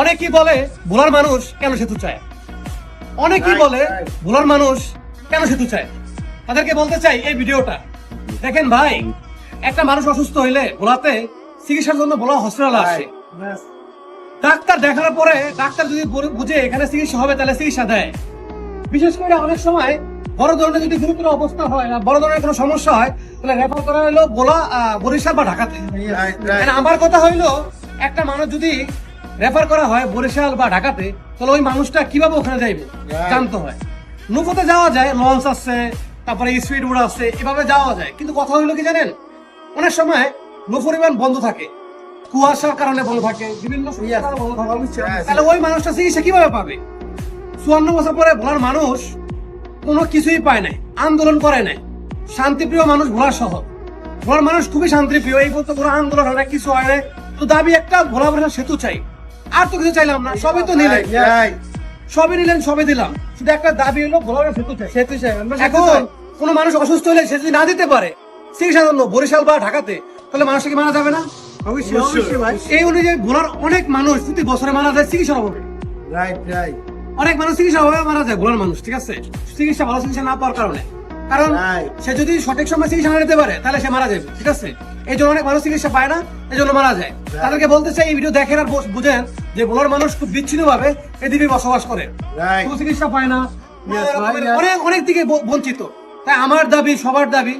অনেকেই বলে ভোলার মানুষ কেন সেতু চায়? অনেকেই বলে ভোলার মানুষ কেন সেতু চায়? তাদেরকে বলতে চাই এই ভিডিওটা। দেখেন ভাই একটা মানুষ অসুস্থ হইলে ভোলাতে চিকিৎসার জন্য ভোলা হসপিটাল আসে। ডাক্তার দেখার পরে ডাক্তার যদি বুঝে এখানে চিকিৎসা হবে তাহলে চিকিৎসা দেয়। বিশেষ করে অনেক সময় বড় ধরনের যদি গুরুতর অবস্থা হয় না বড় ধরনের কোনো সমস্যা হয় তাহলে রেফার করা হলো বোলা বরিশাল বা ঢাকাতে আমার কথা হইল একটা মানুষ যদি রেফার করা হয় বরিশাল বা ঢাকাতে তাহলে ওই মানুষটা কীভাবে ওখানে যাইবে? জানতে হয়। নৌকোতে যাওয়া যায় লঞ্চ আছে তারপরে স্পিড বোর্ড আছে এভাবে যাওয়া যায়। কিন্তু কথা হইল কি জানেন? অনেক সময় নৌ পরিমাণ বন্ধ থাকে কুয়াশার কারণে বন্ধ থাকে বিভিন্ন তাহলে ওই মানুষটা চিকিৎসা কীভাবে পাবে? চুয়ান্ন বছর পরে ভোলার মানুষ কোনো কিছুই পায় নাই আন্দোলন করে নাই। শান্তিপ্রিয় মানুষ ভোলার শহর। ভোলার মানুষ খুবই শান্তিপ্রিয় এই বলতে কোনো আন্দোলন হয় না কিছু হয় না তো দাবি একটা ভোলা সেতু চাই। আর তো কিছু চাইলাম না সবই তো নিলেন। সবই নিলেন সবই দিলাম। শুধু একটা দাবি হলো সেতু চাই। সেতু চাই। এখন চাই। কোনো মানুষ অসুস্থ হলে সে যদি না দিতে পারে চিকিৎসার জন্য বরিশাল বা ঢাকাতে তাহলে মানুষকে কি মারা যাবে না? এই অনুযায়ী ভোলার অনেক মানুষ প্রতি বছরে মারা যায় চিকিৎসার অভাবে। Right right. অনেক মানুষ চিকিৎসা অভাবে মারা যায় ভোলার মানুষ ঠিক আছে? চিকিৎসা ভালো চিকিৎসা না পাওয়ার কারণে। কারণ সে যদি সঠিক সময় চিকিৎসা না নিতে পারে তাহলে সে মারা যাবে ঠিক আছে? এই জন্য অনেক মানুষ চিকিৎসা পায় না এই জন্য মারা যায়। তাদেরকে বলতে চাই এই ভিডিও দেখেন আর বুঝেন যে ভোলার মানুষ খুব বিচ্ছিন্ন ভাবে দ্বীপে বসবাস করে। কোনো চিকিৎসা পায় না. অনেক অনেক দিকে বঞ্চিত। তাই আমার দাবি সবার দাবি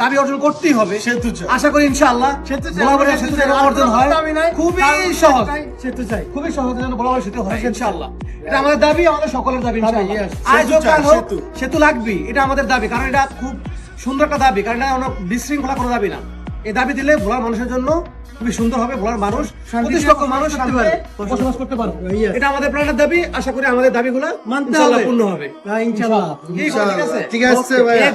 দাবি অর্জন করতেই হবে। সেতু চাই। আশা করি ইনশাআল্লাহ সেতু চাই। সেতু যেন অর্জন হয়। দাবি নাই। খুবই সহজ। সেতু চাই খুবই সহজে যেন বলা হয় সেতু হয় ইনশাআল্লাহ। এটা আমাদের দাবি আমাদের সকলের দাবি ইনশাআল্লাহ। সেতু লাগবে এটা আমাদের দাবি কারণ এটা খুব সুন্দর একটা দাবি কারণ এটা কোনো বিশৃঙ্খলা কোনো দাবি না। এই দাবি দিলে ভোলার মানুষের জন্য খুবই সুন্দর হবে ভোলার মানুষ শান্তিতে পঁচিশ লক্ষ মানুষ করতে পারবে। বসবাস করতে পারবে। এটা আমাদের প্রাণের দাবি আশা করি আমাদের দাবিগুলো মানতে হবে। পূর্ণ হবে। হ্যাঁ, ইনশাআল্লাহ। ঠিক আছে? ঠিক